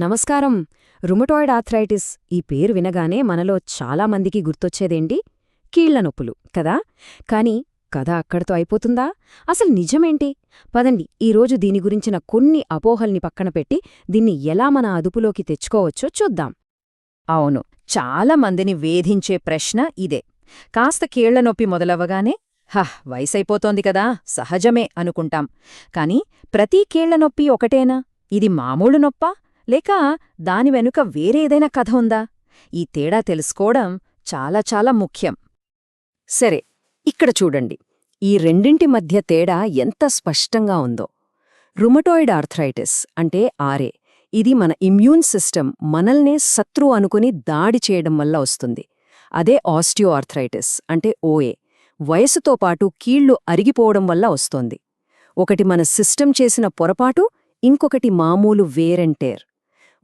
నమస్కారం. Rheumatoid arthritis ఈ పేరు వినగానే మనలో చాలామందికి గుర్తొచ్చేదేంటి? కీళ్ళ నొప్పులు కదా? కాని కథ అక్కడితో అయిపోతుందా? అసలు నిజమేంటి? పదండి ఈరోజు దీని గురించిన కొన్ని అపోహల్ని పక్కన పెట్టి దీన్ని ఎలా మన అదుపులోకి తెచ్చుకోవచ్చో చూద్దాం. అవును చాలా మందిని వేధించే ప్రశ్న ఇదే. కాస్త కీళ్ళ నొప్పి మొదలవగానే హహ్ వయసైపోతోంది కదా సహజమే అనుకుంటాం. కాని ప్రతి కీళ్ళ నొప్పి ఒకటేనా? ఇది మామూలు నొప్పా? లేక దాని వెనుక వేరేదైనా కథ ఉందా? ఈ తేడా తెలుసుకోవడం చాలా చాలా ముఖ్యం. సరే ఇక్కడ చూడండి. ఈ రెండింటి మధ్య తేడా ఎంత స్పష్టంగా ఉందో. రుమటాయిడ్ ఆర్థరైటిస్ అంటే ఆరే ఇది మన ఇమ్యూన్ సిస్టమ్ మనల్నే శత్రు అనుకుని దాడి చేయడం వల్ల వస్తుంది. అదే ఆస్టియో ఆర్థరైటిస్ అంటే ఓఏ వయసుతో పాటు కీళ్ళు అరిగిపోవడం వల్ల వస్తోంది. ఒకటి మన సిస్టమ్ చేసిన పొరపాటు ఇంకొకటి మామూలు వేరెంటేర్.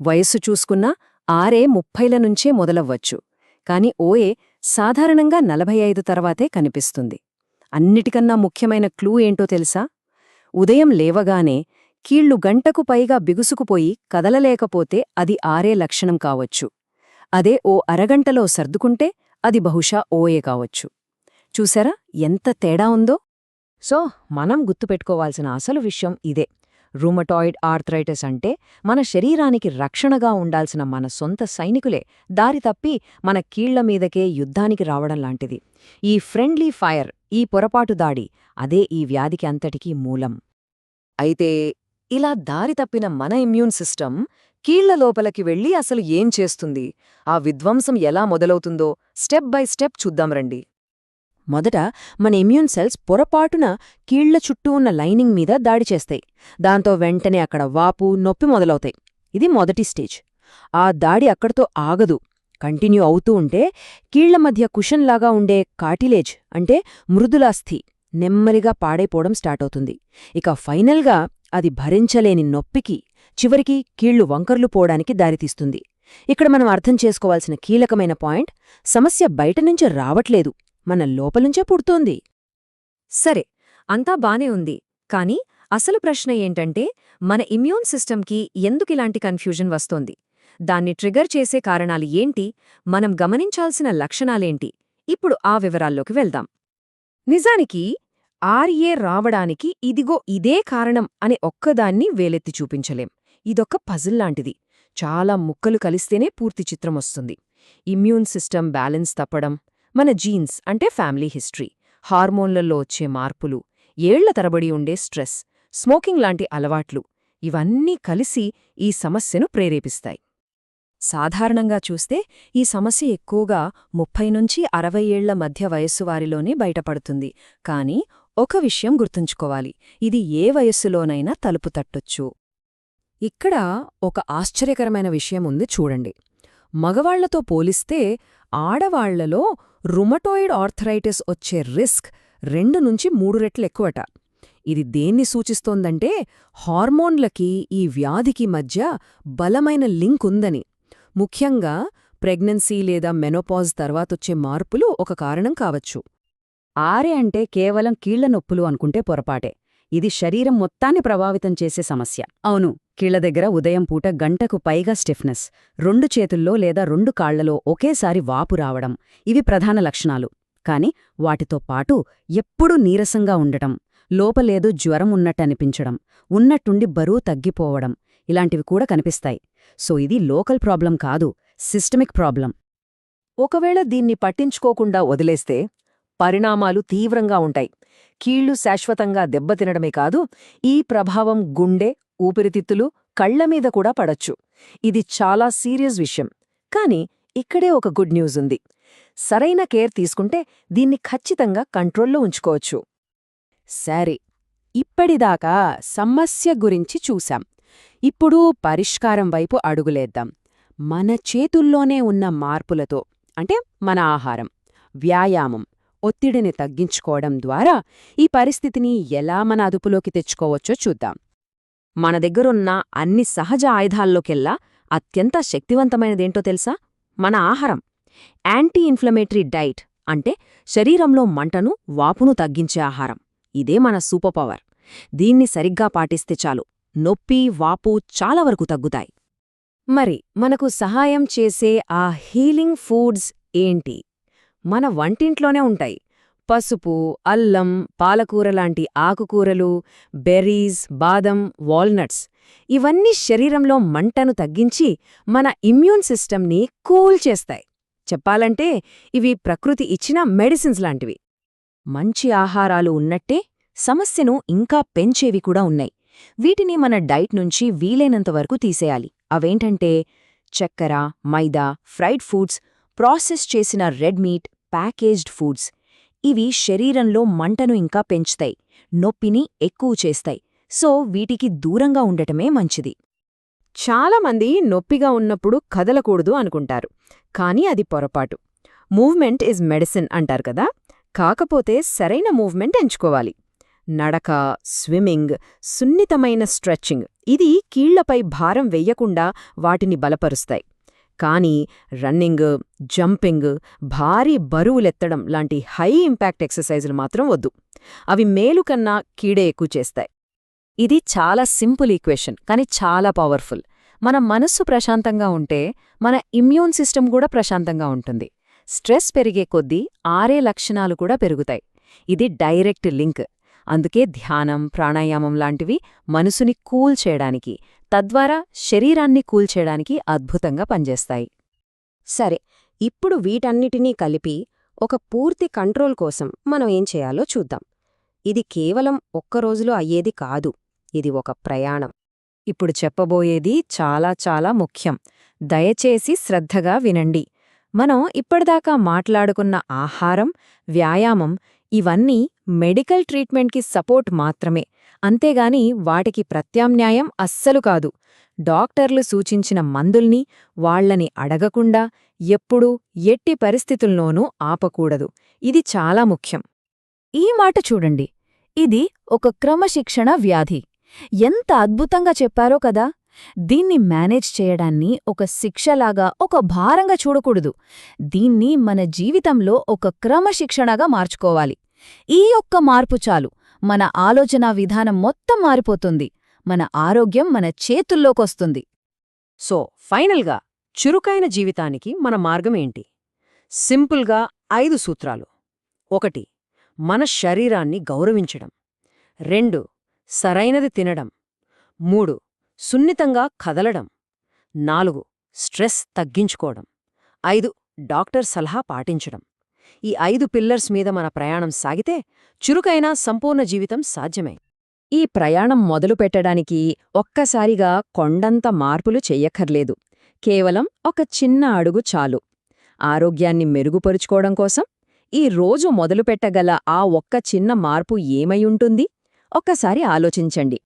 వయస్సు చూసుకున్నా ఆరే ముప్పైల నుంచే మొదలవ్వచ్చు. కాని ఓఏ సాధారణంగా నలభై ఐదు తర్వాతే కనిపిస్తుంది. అన్నిటికన్నా ముఖ్యమైన క్లూ ఏంటో తెలుసా? ఉదయం లేవగానే కీళ్ళు గంటకు పైగా బిగుసుకుపోయి కదలలేకపోతే అది ఆరే లక్షణం కావచ్చు. అదే ఓ అరగంటలో సర్దుకుంటే అది బహుశా ఓఏ కావచ్చు. చూసారా ఎంత తేడా ఉందో? సో మనం గుర్తుపెట్టుకోవాల్సిన అసలు విషయం ఇదే. రూమటాయిడ్ ఆర్థరైటిస్ అంటే మన శరీరానికి రక్షణగా ఉండాల్సిన మన సొంత సైనికులే దారి తప్పి మన కీళ్ళ మీదకే యుద్ధానికి రావడం లాంటిది. ఈ ఫ్రెండ్లీ ఫైర్ ఈ పొరపాటు దాడి అదే ఈ వ్యాధికి అంతటికీ మూలం. అయితే ఇలా దారి తప్పిన మన ఇమ్యూన్ సిస్టమ్ కీళ్ళ లోపలికి వెళ్ళి అసలు ఏం చేస్తుంది? ఆ విధ్వంసం ఎలా మొదలవుతుందో స్టెప్ బై స్టెప్ చూద్దాం రండి. మొదట మన ఇమ్యూన్ సెల్స్ పొరపాటున కీళ్ళ చుట్టూ ఉన్న లైనింగ్ మీద దాడి చేస్తాయి. దాంతో వెంటనే అక్కడ వాపు నొప్పి మొదలవుతాయి. ఇది మొదటి స్టేజ్. ఆ దాడి అక్కడితో ఆగదు. కంటిన్యూ అవుతూ ఉంటే కీళ్ళ మధ్య కుషన్లాగా ఉండే కాటిలేజ్ అంటే మృదులాస్థి నెమ్మదిగా పాడైపోవడం స్టార్ట్ అవుతుంది. ఇక ఫైనల్గా అది భరించలేని నొప్పికి చివరికి కీళ్ళు వంకర్లు పోవడానికి దారితీస్తుంది. ఇక్కడ మనం అర్థం చేసుకోవాల్సిన కీలకమైన పాయింట్ సమస్య బయటనుంచి రావట్లేదు. మన లోపలుంచే పుడుతోంది. సరే అంతా బానే ఉంది. కాని అసలు ప్రశ్న ఏంటంటే మన ఇమ్యూన్ సిస్టమ్కి ఎందుకిలాంటి కన్ఫ్యూజన్ వస్తోంది? దాన్ని ట్రిగర్ చేసే కారణాలు ఏంటి? మనం గమనించాల్సిన లక్షణాలేంటి? ఇప్పుడు ఆ వివరాల్లోకి వెళ్దాం. నిజానికి ఆర్ఏ రావడానికి ఇదిగో ఇదే కారణం అనే ఒక్కదాన్ని వేలెత్తి చూపించలేం. ఇదొక పజిల్ లాంటిది. చాలా ముక్కలు కలిస్తేనే పూర్తి చిత్రమొస్తుంది ఇమ్యూన్ సిస్టమ్ బ్యాలెన్స్ తప్పడం మన జీన్స్ అంటే ఫ్యామిలీ హిస్టరీ. హార్మోన్లలో వచ్చే మార్పులు ఏళ్ళ తరబడి ఉండే స్ట్రెస్ స్మోకింగ్ లాంటి అలవాట్లు ఇవన్నీ కలిసి ఈ సమస్యను ప్రేరేపిస్తాయి. సాధారణంగా చూస్తే ఈ సమస్య ఎక్కువగా ముప్పై నుంచి అరవై ఏళ్ళ మధ్య వయస్సు వారిలోనే బయటపడుతుంది. కానీ ఒక విషయం గుర్తుంచుకోవాలి ఇది ఏ వయస్సులోనైనా తలుపు తట్టొచ్చు. ఇక్కడ ఒక ఆశ్చర్యకరమైన విషయం ఉంది చూడండి. మగవాళ్ళతో పోలిస్తే ఆడవాళ్ళలో రుమటోయిడ్ ఆర్థరైటిస్ వచ్చే రిస్క్ రెండు నుంచి మూడు రెట్లు ఎక్కువట. ఇది దేన్ని సూచిస్తోందంటే హార్మోన్లకి ఈ వ్యాధికి మధ్య బలమైన లింక్ ఉందని. ముఖ్యంగా ప్రెగ్నెన్సీ లేదా మెనోపాజ్ తర్వాతొచ్చే మార్పులు ఒక కారణం కావచ్చు. ఆరే అంటే కేవలం కీళ్ళ నొప్పులు అనుకుంటే పొరపాటే. ఇది శరీరం మొత్తాన్ని ప్రభావితం చేసే సమస్య. అవును. కీళ్ళ దగ్గర ఉదయం పూట గంటకు పైగా స్టిఫ్నెస్. రెండు చేతుల్లో లేదా రెండు కాళ్ళలో ఒకేసారి వాపు రావడం. ఇవి ప్రధాన లక్షణాలు. కాని వాటితో పాటు ఎప్పుడూ నీరసంగా ఉండటం. లోపలేదో జ్వరం ఉన్నట్టనిపించడం ఉన్నట్టుండి బరువు తగ్గిపోవడం. ఇలాంటివి కూడా కనిపిస్తాయి. సో ఇది లోకల్ ప్రాబ్లం కాదు. Systemic problem. ఒకవేళ దీన్ని పట్టించుకోకుండా వదిలేస్తే పరిణామాలు తీవ్రంగా ఉంటాయి. కీళ్ళు శాశ్వతంగా దెబ్బతినడమే కాదు ఈ ప్రభావం గుండె ఊపిరితిత్తులు కళ్ళమీద కూడా పడచ్చు. ఇది చాలా సీరియస్ విషయం. కాని ఇక్కడే ఒక గుడ్ న్యూస్ ఉంది. సరైన కేర్ తీసుకుంటే దీన్ని ఖచ్చితంగా కంట్రోల్లో ఉంచుకోవచ్చు. సరే ఇప్పటిదాకా సమస్య గురించి చూశాం. ఇప్పుడు పరిష్కారం వైపు అడుగులేద్దాం. మన చేతుల్లోనే ఉన్న మార్పులతో అంటే మన ఆహారం వ్యాయామం ఒత్తిడిని తగ్గించుకోవడం ద్వారా ఈ పరిస్థితిని ఎలా మన అదుపులోకి తెచ్చుకోవచ్చో చూద్దాం. మన దగ్గరున్న అన్ని సహజ ఆయుధాల్లోకెల్లా అత్యంత శక్తివంతమైనదేంటో తెలుసా? మన ఆహారం. యాంటీ ఇన్ఫ్లమేటరీ డైట్ అంటే శరీరంలో మంటను వాపును తగ్గించే ఆహారం. ఇదే మన సూపర్ పవర్. దీన్ని సరిగ్గా పాటిస్తే చాలు. నొప్పి వాపు చాలా వరకు తగ్గుతాయి. మరి మనకు సహాయం చేసే ఆ హీలింగ్ ఫుడ్స్ ఏంటి? మన వంటింట్లోనే ఉంటాయి. పసుపు అల్లం పాలకూర లాంటి ఆకుకూరలు బెర్రీస్ బాదం వాల్నట్స్ ఇవన్నీ శరీరంలో మంటను తగ్గించి మన ఇమ్యూన్ సిస్టమ్ని కూల్ చేస్తాయి. చెప్పాలంటే ఇవి ప్రకృతి ఇచ్చిన మెడిసిన్స్ లాంటివి. మంచి ఆహారాలు ఉన్నట్టే సమస్యను ఇంకా పెంచేవి కూడా ఉన్నాయి. వీటిని మన డైట్ నుంచి వీలైనంతవరకు తీసేయాలి. అవేంటంటే చక్కెర మైదా ఫ్రైడ్ ఫుడ్స్ ప్రాసెస్ చేసిన రెడ్ మీట్ ప్యాకేజ్డ్ ఫుడ్స్ ఇవి శరీరంలో మంటను ఇంకా పెంచుతాయి నొప్పిని ఎక్కువ చేస్తాయి. సో వీటికి దూరంగా ఉండటమే మంచిది. చాలామంది నొప్పిగా ఉన్నప్పుడు కదలకూడదు అనుకుంటారు కానీ అది పొరపాటు. మూవ్మెంట్ ఇస్ మెడిసిన్ అంటారు కదా కాకపోతే సరైన మూవ్మెంట్ ఎంచుకోవాలి. నడక స్విమ్మింగ్ సున్నితమైన స్ట్రెచ్చింగ్ ఇది కీళ్ళపై భారం వెయ్యకుండా వాటిని బలపరుస్తాయి. కానీ రన్నింగ్ జంపింగ్ భారీ బరువులెత్తడం లాంటి హై ఇంపాక్ట్ ఎక్సర్సైజులు మాత్రం వద్దు. అవి మేలు కన్నా కీడే ఎక్కువ చేస్తాయి. ఇది చాలా సింపుల్ ఈక్వేషన్ కానీ చాలా పవర్ఫుల్. మన మనస్సు ప్రశాంతంగా ఉంటే మన ఇమ్యూన్ సిస్టమ్ కూడా ప్రశాంతంగా ఉంటుంది. స్ట్రెస్ పెరిగే కొద్దీ ఆరే లక్షణాలు కూడా పెరుగుతాయి. ఇది డైరెక్ట్ లింక్. అందుకే ధ్యానం ప్రాణాయామం లాంటివి మనసుని కూల్ చేయడానికి తద్వారా శరీరాన్ని కూల్ చేయడానికి అద్భుతంగా పనిచేస్తాయి. సరే ఇప్పుడు వీటన్నిటినీ కలిపి ఒక పూర్తి కంట్రోల్ కోసం మనం ఏం చేయాలో చూద్దాం. ఇది కేవలం ఒక్కరోజులో అయ్యేది కాదు ఇది ఒక ప్రయాణం. ఇప్పుడు చెప్పబోయేది చాలా చాలా ముఖ్యం. దయచేసి శ్రద్ధగా వినండి. మనం ఇప్పటిదాకా మాట్లాడుకున్న ఆహారం వ్యాయామం ఇవన్నీ మెడికల్ ట్రీట్మెంట్కి సపోర్ట్ మాత్రమే. అంతేగాని వాటికి ప్రత్యామ్నాయం అస్సలు కాదు. డాక్టర్లు సూచించిన మందుల్ని వాళ్ళని అడగకుండా ఎప్పుడూ ఎట్టి పరిస్థితుల్లోనూ ఆపకూడదు. ఇది చాలా ముఖ్యం. ఈ మాట చూడండి. ఇది ఒక క్రమశిక్షణ వ్యాధి. ఎంత అద్భుతంగా చెప్పారో కదా! దీన్ని మేనేజ్ చేయడాన్ని ఒక శిక్షలాగా ఒక భారంగా చూడకూడదు. దీన్ని మన జీవితంలో ఒక క్రమశిక్షణగా మార్చుకోవాలి. ఈ ఒక్క మార్పు చాలు. మన ఆలోచనా విధానం మొత్తం మారిపోతుంది. మన ఆరోగ్యం మన చేతుల్లోకొస్తుంది. సో ఫైనల్గా చురుకైన జీవితానికి మన మార్గమేంటి సింపుల్గా ఐదు సూత్రాలు. ఒకటి మన శరీరాన్ని గౌరవించడం. రెండు సరైనది తినడం. మూడు సున్నితంగా కదలడం. నాలుగు స్ట్రెస్ తగ్గించుకోవడం. ఐదు డాక్టర్ సలహా పాటించడం. ఈ ఐదు పిల్లర్స్ మీద మన ప్రయాణం సాగితే చురుకైన సంపూర్ణ జీవితం సాధ్యమే. ఈ ప్రయాణం మొదలుపెట్టడానికి ఒక్కసారిగా కొండంత మార్పులు చెయ్యక్కర్లేదు. కేవలం ఒక చిన్న అడుగు చాలు. ఆరోగ్యాన్ని మెరుగుపరుచుకోవడం కోసం ఈ రోజు మొదలుపెట్టగల ఆ ఒక్క చిన్న మార్పు ఏమైంటుంది ఒక్కసారి ఆలోచించండి.